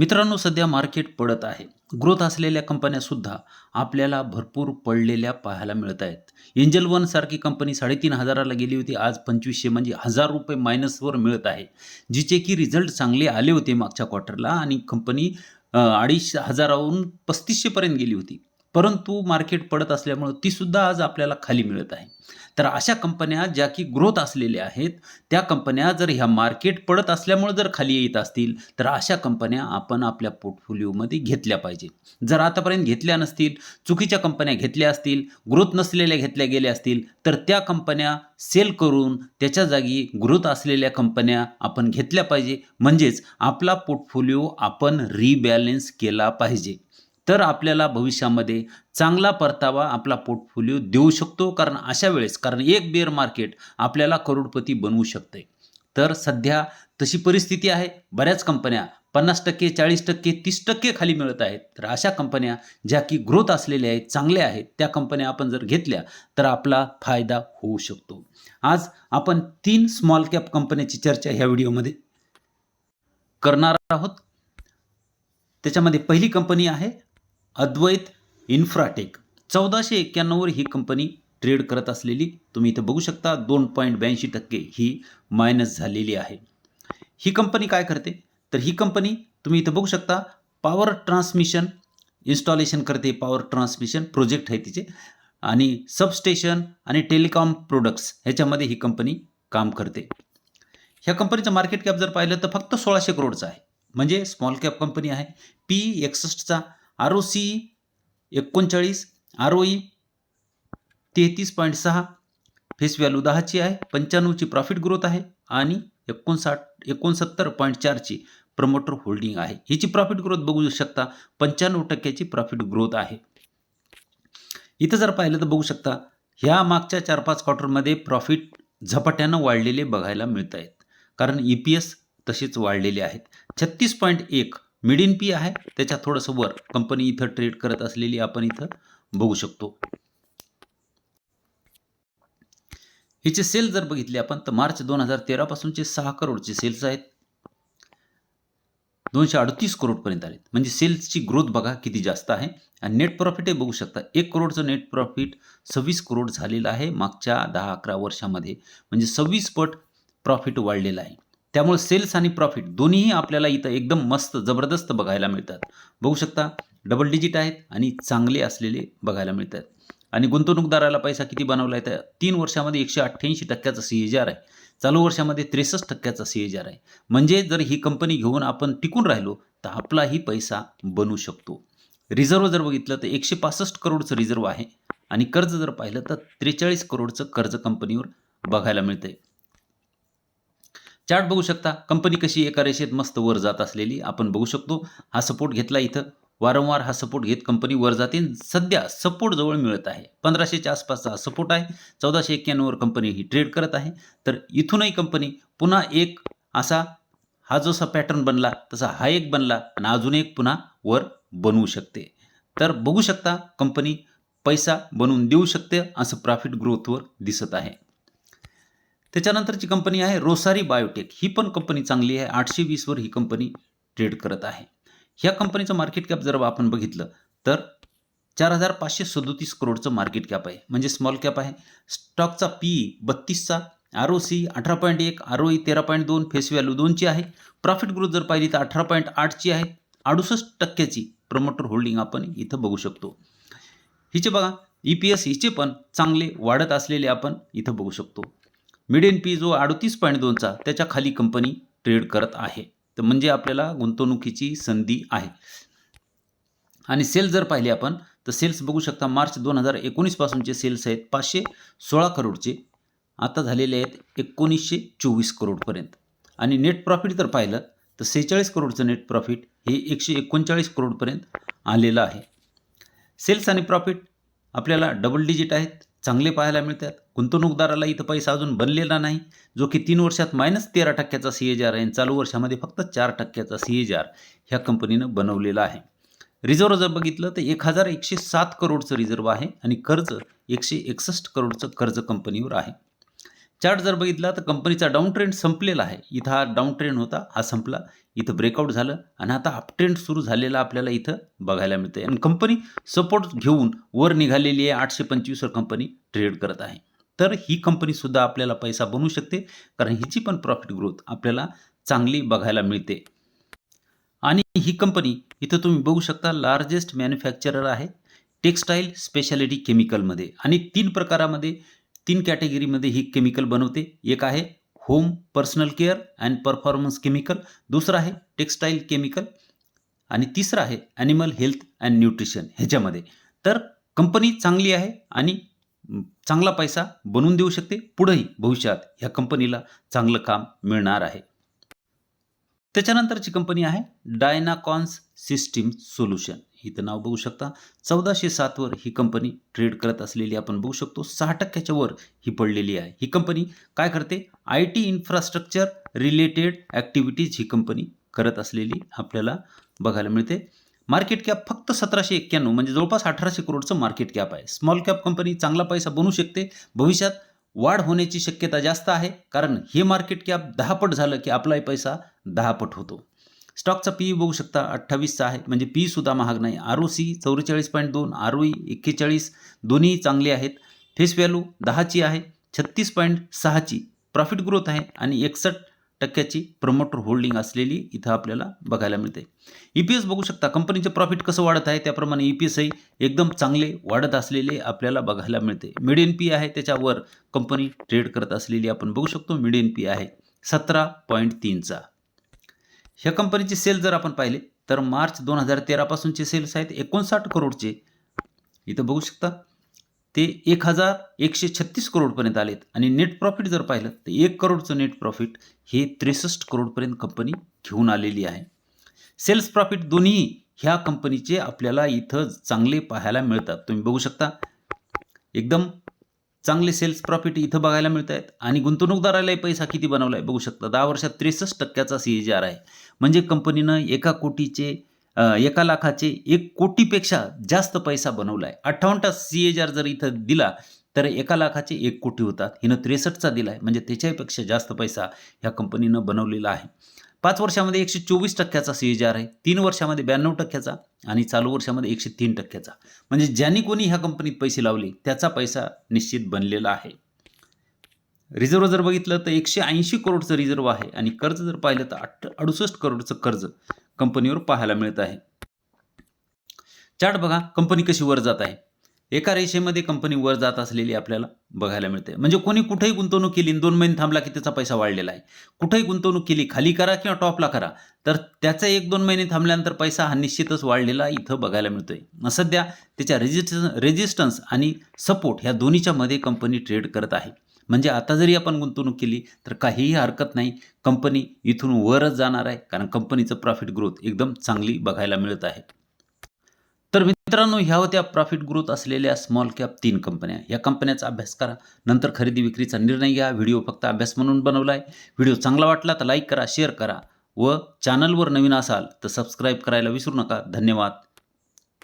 मित्रांनो सध्या मार्केट पडत आहे. ग्रोथ असलेल्या कंपन्यासुद्धा आपल्याला भरपूर पडलेल्या पाहायला मिळत आहेत. एंजल वन सारखी कंपनी साडेतीन हजाराला गेली होती. आज पंचवीसशे म्हणजे हजार रुपये मायनसवर मिळत आहे. जिचे की रिझल्ट चांगले आले होते मागच्या क्वार्टरला आणि कंपनी अडीच हजाराहून पस्तीसशेपर्यंत गेली होती. परंतु मार्केट पडत असल्यामुळं तीसुद्धा आज आपल्याला खाली मिळत आहे. तर अशा कंपन्या ज्या की ग्रोथ असलेल्या आहेत त्या कंपन्या जर ह्या मार्केट पडत असल्यामुळे जर खाली येत असतील तर अशा कंपन्या आपण आपल्या पोर्टफोलिओमध्ये घेतल्या पाहिजे जर आतापर्यंत घेतल्या नसतील चुकीच्या कंपन्या घेतल्या असतील ग्रोथ नसलेल्या घेतल्या गेल्या असतील तर त्या कंपन्या सेल करून त्याच्या जागी ग्रोथ असलेल्या कंपन्या आपण घेतल्या पाहिजे. म्हणजेच आपला पोर्टफोलिओ आपण रिबॅलेन्स केला पाहिजे. तर आपल्याला भविष्यामध्ये चांगला परतावा आपला पोर्टफोलिओ देऊ शकतो. कारण अशा वेळेस कारण एक बेअर मार्केट आपल्याला करोडपती बनवू शकते तर सध्या तशी परिस्थिती आहे. बऱ्याच कंपन्या पन्नास टक्के चाळीस टक्के तीस टक्के खाली मिळत आहेत. तर अशा कंपन्या ज्या की ग्रोथ असलेल्या आहेत चांगल्या आहेत त्या कंपन्या आपण जर घेतल्या तर आपला फायदा होऊ शकतो. आज आपण तीन स्मॉल कॅप कंपन्याची चर्चा ह्या व्हिडिओमध्ये करणार आहोत. त्याच्यामध्ये पहिली कंपनी आहे अद्वैत इन्फ्राटेक. चौदाशे एक्क्याण्णववर ही कंपनी ट्रेड करत असलेली. तुम्ही इथं बघू शकता दोन पॉईंट ब्याऐंशी टक्के ही मायनस झालेली आहे. ही कंपनी काय करते? तर ही कंपनी तुम्ही इथं बघू शकता पॉवर ट्रान्समिशन इन्स्टॉलेशन करते. पॉवर ट्रान्समिशन प्रोजेक्ट आहे तिचे. आणि सबस्टेशन आणि टेलिकॉम प्रोडक्ट्स ह्याच्यामध्ये ही कंपनी काम करते. ह्या कंपनीचं मार्केट कॅप जर पाहिलं तर फक्त सोळाशे करोडचं आहे. म्हणजे स्मॉल कॅप कंपनी आहे. पी एकसष्टचा आर ओ सी एकोणचाळीस आर ओ ई तेहतीस पॉईंट सहा फेस व्हॅल्यू दहाची आहे पंच्याण्णवची प्रॉफिट ग्रोथ आहे आणि एकोणसाठ एकोणसत्तर पॉईंट चारची प्रमोटर होल्डिंग आहे. हिची प्रॉफिट ग्रोथ बघू शकता पंच्याण्णव टक्क्याची प्रॉफिट ग्रोथ आहे. इथं जर पाहिलं तर बघू शकता ह्या मागच्या चार पाच क्वार्टरमध्ये प्रॉफिट झपाट्यानं वाढलेले बघायला मिळत आहेत कारण ई पी एस तसेच वाढलेले आहेत. छत्तीस पॉईंट एक मिड इन पी आहे. त्याच्या थोडंसं वर कंपनी इथं ट्रेड करत असलेली आपण इथं बघू शकतो. हिचे सेल जर बघितले आपण तर मार्च दोन हजार तेरापासूनचे सहा करोडचे सेल्स आहेत. दोनशे अडतीस करोडपर्यंत आलेत. म्हणजे सेल्सची ग्रोथ बघा किती जास्त आहे. आणि नेट प्रॉफिटही बघू शकता एक करोडचं नेट प्रॉफिट सव्वीस करोड झालेलं आहे मागच्या दहा अकरा वर्षामध्ये. म्हणजे सव्वीस पट प्रॉफिट वाढलेलं आहे. त्यामुळे सेल्स आणि प्रॉफिट दोन्हीही आपल्याला इथं एकदम मस्त जबरदस्त बघायला मिळतात. बघू शकता डबल डिजिट आहेत आणि चांगले असलेले बघायला मिळतात. आणि गुंतवणूकदाराला पैसा किती बनवला आहे तर तीन वर्षामध्ये एकशे अठ्ठ्याऐंशी टक्क्याचा सी एच आर आहे. चालू वर्षामध्ये त्रेसष्ट टक्क्याचा सी एच आर आहे. म्हणजे जर ही कंपनी घेऊन आपण टिकून राहिलो तर आपलाही पैसा बनू शकतो. रिझर्व जर बघितलं तर एकशे पासष्ट करोडचं रिझर्व आहे. आणि कर्ज जर पाहिलं तर त्रेचाळीस करोडचं कर्ज कंपनीवर बघायला मिळतं आहे चार्ट बघू शकता. कंपनी कशी एका रेषेत मस्त वर जात असलेली आपण बघू शकतो. हा सपोर्ट घेतला इथं. वारंवार हा सपोर्ट घेत कंपनी वर जाते सध्या सपोर्ट जवळ मिळत आहे. पंधराशेच्या आसपासचा हा सपोर्ट आहे. चौदाशे एक्क्याण्णववर कंपनी ही ट्रेड करत आहे. तर इथूनही कंपनी पुन्हा एक असा हा जसा पॅटर्न बनला तसा हा एक बनला आणि अजून एक पुन्हा वर बनवू शकते. तर बघू शकता कंपनी पैसा बनवून देऊ शकते असं प्रॉफिट ग्रोथवर दिसत आहे. त्याच्यानंतरची कंपनी आहे रोसारी बायोटेक. ही पण कंपनी चांगली आहे. आठशे वीसवर ही कंपनी ट्रेड करत आहे. ह्या कंपनीचं मार्केट कॅप जर आपण बघितलं तर चार हजार पाचशे सदोतीस करोडचं मार्केट कॅप आहे. म्हणजे स्मॉल कॅप आहे. स्टॉकचा पी बत्तीसचा आर ओ सी अठरा पॉईंट एक आर ओ ई तेरा पॉईंट दोन फेस व्हॅल्यू दोनची आहे. प्रॉफिट ग्रोथ जर पाहिली तर अठरा पॉईंट आठची आहे. अडुसष्ट टक्क्याची प्रमोटर होल्डिंग आपण इथं बघू शकतो. हिचे बघा ई पी एस हिचे पण चांगले वाढत असलेले आपण इथं बघू शकतो. मिडियन पी जो अडतीस पॉईंट दोनचा त्याच्याखाली कंपनी ट्रेड करत आहे. तर म्हणजे आपल्याला गुंतवणुकीची संधी आहे. आणि सेल्स जर पाहिले आपण तर सेल्स बघू शकता मार्च दोन हजार एकोणीसपासूनचे सेल्स आहेत पाचशे सोळा करोडचे आता झालेले आहेत एकोणीसशे चोवीस करोडपर्यंत. आणि नेट प्रॉफिट जर पाहिलं तर सेहेचाळीस करोडचं नेट प्रॉफिट हे एकशे एकोणचाळीस करोडपर्यंत आलेलं आहे. सेल्स आणि प्रॉफिट आपल्याला डबल डिजिट आहेत. चांगले पाहायला मिळतात. गुंतवणूकदाराला इथं पैसा अजून बनलेला नाही. जो की तीन वर्षात मायनस तेरा टक्क्याचा सी एज आर आहे आणि चालू वर्षामध्ये फक्त चार टक्क्याचा सी एज आर ह्या कंपनीनं बनवलेला आहे. रिझर्व जर बघितलं तर एक हजार एकशे सात करोडचं रिझर्व आहे आणि कर्ज एकशे एकसष्ट करोडचं कर्ज कंपनीवर आहे. चार्ट जर बघितला तर कंपनीचा डाऊन ट्रेंड संपलेला आहे. इथं हा डाऊन ट्रेंड होता हा संपला. इथं ब्रेकआउट झालं आणि आता अप ट्रेंड सुरू झालेला आपल्याला इथं बघायला मिळते आणि कंपनी सपोर्ट घेऊन वर निघालेली आहे आठशे पंचवीसवर कंपनी ट्रेड करत आहे. तर ही कंपनीसुद्धा आपल्याला पैसा बनवू शकते कारण हिची पण प्रॉफिट ग्रोथ आपल्याला चांगली बघायला मिळते. आणि ही कंपनी इथं तुम्ही बघू शकता लार्जेस्ट मॅन्युफॅक्चरर आहे. टेक्स्टाईल स्पेशालिटी केमिकलमध्ये आणि तीन प्रकारामध्ये तीन कॅटेगरीमध्ये ही केमिकल बनवते. एक आहे home personal care and performance chemical. दुसरं आहे टेक्स्टाईल केमिकल. आणि तिसरं आहे ॲनिमल हेल्थ अँड न्यूट्रिशन ह्याच्यामध्ये. तर कंपनी चांगली आहे आणि चांगला पैसा बनवून देऊ शकते. पुढंही भविष्यात ह्या कंपनीला चांगलं काम मिळणार आहे. त्याच्यानंतरची कंपनी आहे डायनाकॉन्स सिस्टीम सोल्युशन. इथं नाव बघू शकता. चौदाशे सातवर ही कंपनी ट्रेड करत असलेली आपण बघू शकतो. सहा टक्क्याच्या वर ही पडलेली आहे. ही कंपनी काय करते? I T infrastructure related activities he company करत असलेली आपल्याला बघायला मिळते. मार्केट कॅप फक्त सतराशे एक्क्याण्णव म्हणजे जवळपास अठराशे करोडचं मार्केट कॅप आहे. स्मॉल कॅप कंपनी चांगला पैसा बनू शकते. भविष्यात वाढ होण्याची शक्यता जास्त आहे. कारण हे मार्केट कॅप दहापट झालं की आपलाही पैसा दहापट होतो. स्टॉकचा पी बघू शकता अठ्ठावीसचा आहे. म्हणजे पी सुद्धा महाग नाही. आर ओ सी चौवेचाळीस पॉईंट दोन आर ओ ई एक्केचाळीस दोन्ही चांगले आहेत. फेस व्हॅल्यू दहाची आहे छत्तीस पॉईंट सहाची. प्रॉफिट ग्रोथ आहे आणि एकसष्ट टक्क्याची प्रमोटर होल्डिंग असलेली इथं आपल्याला बघायला मिळते. ई पी एस बघू शकता. कंपनीचे प्रॉफिट कसं वाढत आहे त्याप्रमाणे ई पी एसही एकदम चांगले वाढत असलेले आपल्याला बघायला मिळते. मिडियन पी आहे त्याच्यावर कंपनी ट्रेड करत असलेली आपण बघू शकतो. मिडियन पी आहे सतरा पॉईंट तीनचा. ह्या कंपनीचे सेल जर आपण पाहिले तर मार्च दोन हजार तेरापासूनचे सेल्स आहेत एकोणसाठ करोडचे. इथं बघू शकता ते एक हजार एकशे छत्तीस करोडपर्यंत आलेत. आणि नेट प्रॉफिट जर पाहिलं तर एक करोडचं नेट प्रॉफिट हे त्रेसष्ट करोडपर्यंत कंपनी घेऊन आलेली आहे. सेल्स प्रॉफिट दोन्ही ह्या कंपनीचे आपल्याला इथं चांगले पाहायला मिळतात. तुम्ही बघू शकता एकदम चांगले सेल्स प्रॉफिट इथं बघायला मिळत आहेत आणि गुंतवणूकदारालाही पैसा किती बनवला आहे बघू शकता. दहा वर्षात त्रेसष्ट टक्क्याचा सी ए जी आर आहे. म्हणजे कंपनीनं एका कोटीचे एका लाखाचे एक कोटीपेक्षा जास्त पैसा बनवला आहे अठ्ठावन्न तास सी ए जी आर जर इथं दिला तर एका लाखाचे एक कोटी होतात. हिनं त्रेसष्टचा दिला आहे म्हणजे त्याच्यापेक्षा जास्त पैसा ह्या कंपनीनं बनवलेला आहे. पाच वर्षामध्ये एकशे चोवीस टक्क्याचा सी एच आर आहे तीन वर्षामध्ये ब्याण्णव टक्क्याचा आणि चालू वर्षामध्ये एकशे तीन टक्क्याचा. म्हणजे ज्यांनी कोणी ह्या कंपनीत पैसे लावले त्याचा पैसा निश्चित बनलेला आहे. रिझर्व जर बघितलं तर एकशे ऐंशी करोडचं रिझर्व आहे आणि कर्ज जर पाहिलं तर अठ अडुसष्ट करोडचं कर्ज कंपनीवर पाहायला मिळत आहे. चार्ट बघा कंपनी कशी वर जात आहे. एका रेषेमध्ये कंपनी वर जात असलेली आपल्याला बघायला मिळते. म्हणजे कोणी कुठेही गुंतवणूक केली दोन महिने थांबला की त्याचा पैसा वाढलेला आहे. कुठेही गुंतवणूक केली खाली करा किंवा टॉपला करा तर त्याचा एक दोन महिने थांबल्यानंतर पैसा हा निश्चितच वाढलेला इथं बघायला मिळतोय. सध्या त्याच्या रेजिस्ट रेजिस्टन्स आणि सपोर्ट ह्या दोन्हीच्या मध्ये कंपनी ट्रेड करत आहे. म्हणजे आता जरी आपण गुंतवणूक केली तर काहीही हरकत नाही. कंपनी इथून वरच जाणार आहे कारण कंपनीचं प्रॉफिट ग्रोथ एकदम चांगली बघायला मिळत आहे. तर मित्रांनो ह्या होत्या प्रॉफिट ग्रोथ असलेल्या स्मॉल कॅप तीन कंपन्या या कंपन्याचा अभ्यास करा. नंतर खरेदी विक्रीचा निर्णय घ्या. व्हिडिओ फक्त अभ्यास म्हणून बनवला आहे व्हिडिओ चांगला वाटला तर लाईक करा शेअर करा व चॅनलवर नवीन असाल तर सबस्क्राईब करायला विसरू नका. धन्यवाद.